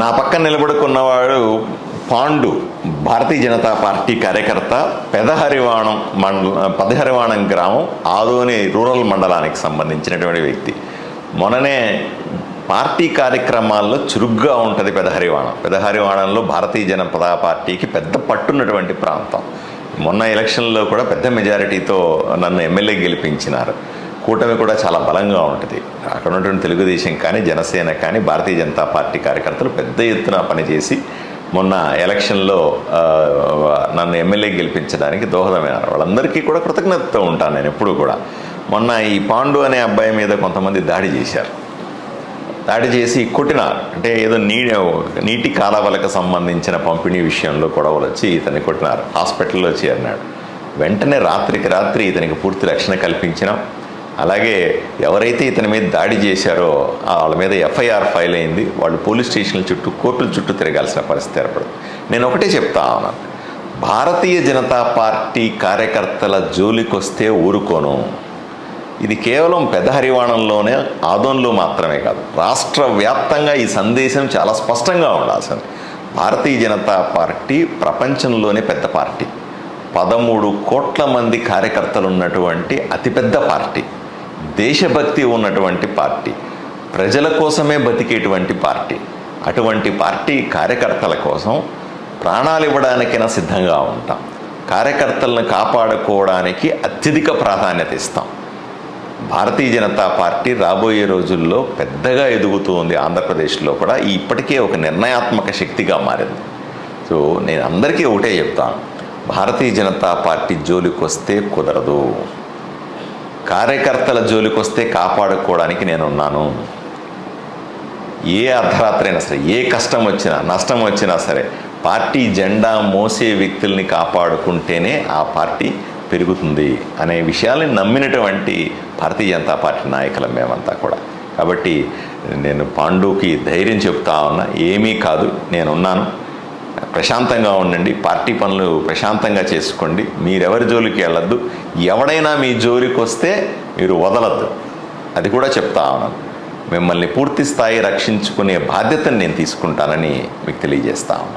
నా పక్కన నిలబడుకున్నవాడు పాండు భారతీయ జనతా పార్టీ కార్యకర్త పెదహరివాణం మండల పెదహరివాణం గ్రామం ఆదోని రూరల్ మండలానికి సంబంధించినటువంటి వ్యక్తి. మొన్ననే పార్టీ కార్యక్రమాల్లో చురుగ్గా ఉంటుంది పెదహరివాణం. పెదహరివాణంలో భారతీయ జనతా పార్టీకి పెద్ద పట్టున్నటువంటి ప్రాంతం. మొన్న ఎలక్షన్లో కూడా పెద్ద మెజారిటీతో నన్ను ఎమ్మెల్యే గెలిపించినారు. కూటమి కూడా చాలా బలంగా ఉంటుంది. అక్కడ ఉన్నటువంటి తెలుగుదేశం కానీ జనసేన కానీ భారతీయ జనతా పార్టీ కార్యకర్తలు పెద్ద ఎత్తున పనిచేసి మొన్న ఎలక్షన్లో నన్ను ఎమ్మెల్యే గెలిపించడానికి దోహదమైనారు వాళ్ళందరికీ కూడా కృతజ్ఞతతో ఉంటాను నేను ఎప్పుడూ కూడా. మొన్న ఈ పాండు అనే అబ్బాయి మీద కొంతమంది దాడి చేశారు. దాడి చేసి కొట్టినారు. అంటే ఏదో నీ నీటి కాలవలకు సంబంధించిన పంపిణీ విషయంలో గొడవలు వచ్చి ఇతన్ని కొట్టినారు. హాస్పిటల్లో చేరినాడు. వెంటనే రాత్రికి రాత్రి ఇతనికి పూర్తి రక్షణ కల్పించినాం. అలాగే ఎవరైతే ఇతని మీద దాడి చేశారో వాళ్ళ మీద ఎఫ్ఐఆర్ ఫైల్ అయింది. వాళ్ళు పోలీస్ స్టేషన్ల చుట్టూ కోర్టుల చుట్టూ తిరగాల్సిన పరిస్థితి ఏర్పడుతుంది నేను ఒకటే చెప్తా ఉన్నాను భారతీయ జనతా పార్టీ కార్యకర్తల జోలికొస్తే ఊరుకోను. ఇది కేవలం పెద్ద హరివాణంలోనే ఆదోన్లో మాత్రమే కాదు. రాష్ట్ర వ్యాప్తంగా ఈ సందేశం చాలా స్పష్టంగా ఉండాల్సింది. భారతీయ జనతా పార్టీ ప్రపంచంలోనే పెద్ద పార్టీ. పదమూడు కోట్ల మంది కార్యకర్తలు ఉన్నటువంటి అతిపెద్ద పార్టీ. దేశభక్తి ఉన్నటువంటి పార్టీ ప్రజల కోసమే బతికేటువంటి పార్టీ అటువంటి పార్టీ కార్యకర్తల కోసం ప్రాణాలు ఇవ్వడానికైనా సిద్ధంగా ఉంటాం. కార్యకర్తలను కాపాడుకోవడానికి అత్యధిక ప్రాధాన్యత ఇస్తాం. భారతీయ జనతా పార్టీ రాబోయే రోజుల్లో పెద్దగా ఎదుగుతుంది ఆంధ్రప్రదేశ్లో కూడా ఇప్పటికే ఒక నిర్ణయాత్మక శక్తిగా మారింది. సో నేను అందరికీ ఒకటే చెప్తాను భారతీయ జనతా పార్టీ జోలికి వస్తే కుదరదు. కార్యకర్తల జోలికి వస్తే కాపాడుకోవడానికి నేను ఉన్నాను ఏ అర్ధరాత్రి అయినా సరే ఏ కష్టం వచ్చినా నష్టం వచ్చినా సరే పార్టీ జెండా మోసే వ్యక్తుల్ని కాపాడుకుంటేనే ఆ పార్టీ పెరుగుతుంది అనే విషయాల్ని నమ్మినటువంటి భారతీయ జనతా పార్టీ నాయకులం మేమంతా కూడా. కాబట్టి నేను పాండుకి ధైర్యం చెప్తా ఉన్నా ఏమీ కాదు నేనున్నాను. ప్రశాంతంగా ఉండండి పార్టీ పనులు ప్రశాంతంగా చేసుకోండి. మీరెవరి జోలికి వెళ్ళొద్దు. ఎవడైనా మీ జోలికి వస్తే మీరు వదలద్దు. అది కూడా చెప్తా ఉన్నాను. మిమ్మల్ని పూర్తి స్థాయి రక్షించుకునే బాధ్యతను నేను తీసుకుంటానని మీకు తెలియజేస్తా ఉన్నాను.